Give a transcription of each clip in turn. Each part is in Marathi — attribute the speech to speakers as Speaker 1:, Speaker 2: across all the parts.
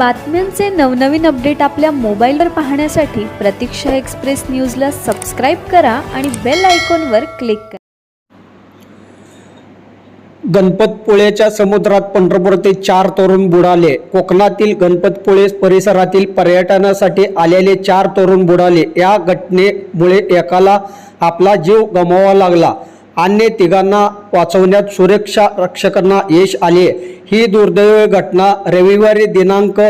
Speaker 1: बातम्यांचे नवनवीन अपडेट आपल्या मोबाईलवर पाहण्यासाठी प्रतीक्षा एक्सप्रेस न्यूजला सबस्क्राईब करा आणि बेल आयकॉनवर क्लिक करा.
Speaker 2: गणपतपुळेच्या समुद्रात पंढरपूर ते चार तरुण बुडाले. कोकणातील गणपतपुळे परिसरातील पर्यटनासाठी आलेले चार तरुण बुडाले. या घटनेमुळे एकाला आपला जीव गमवावा लागला. अन्य तिघांना वाचवण्यात सुरक्षा रक्षकांना यश आले. ही दुर्दैवी घटना रविवारी दिनांक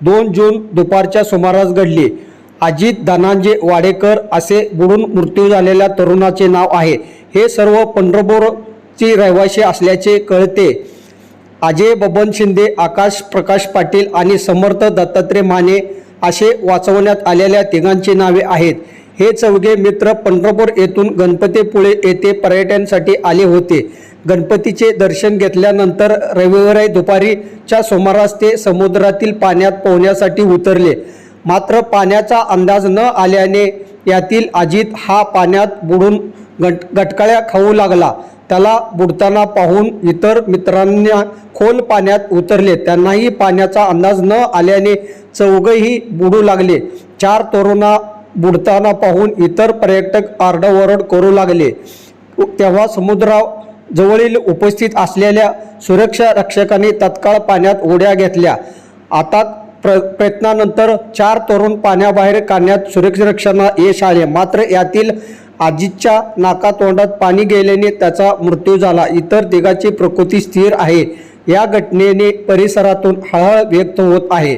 Speaker 2: दोन जून दुपारच्या सुमारास घडली. अजित धनांजे वाडेकर असे बुडून मृत्यू झालेल्या तरुणाचे नाव आहे. हे सर्व पंढरपूरची रहिवासी असल्याचे कळते. अजय बबन शिंदे आकाश प्रकाश पाटील आणि समर्थ दत्तात्रय माने असे वाचवण्यात आलेल्या तिघांची नावे आहेत. हे चौघे मित्र पंढरपूर येथून गणपतीपुळे येथे पर्यटनासाठी आले होते. गणपतीचे दर्शन घेतल्यानंतर रविवारी दुपारीच्या सुमारास ते समुद्रातील पाण्यात पोहण्यासाठी उतरले. मात्र पाण्याचा अंदाज न आल्याने यातील अजित हा पाण्यात बुडून गट गटकळ्या खाऊ लागला. त्याला बुडताना पाहून इतर मित्रांना खोल पाण्यात उतरले. त्यांनाही पाण्याचा अंदाज न आल्याने चौघही बुडू लागले. चार तरुणा बुडताना पाहून इतर पर्यटक आरडाओरड करू लागले. तेव्हा समुद्रा जवळील उपस्थित असलेल्या सुरक्षा रक्षकांनी तत्काळ पाण्यात उड्या घेतल्या. आता प्र प्रयत्नानंतर चार तरुण पाण्याबाहेर काढण्यात सुरक्षारक्षकांना यश आले. मात्र यातील आजीच्या नाकातोंडात पाणी गेल्याने त्याचा मृत्यू झाला. इतर तिघाची प्रकृती स्थिर आहे. या घटनेने परिसरातून हळहळ व्यक्त होत आहे.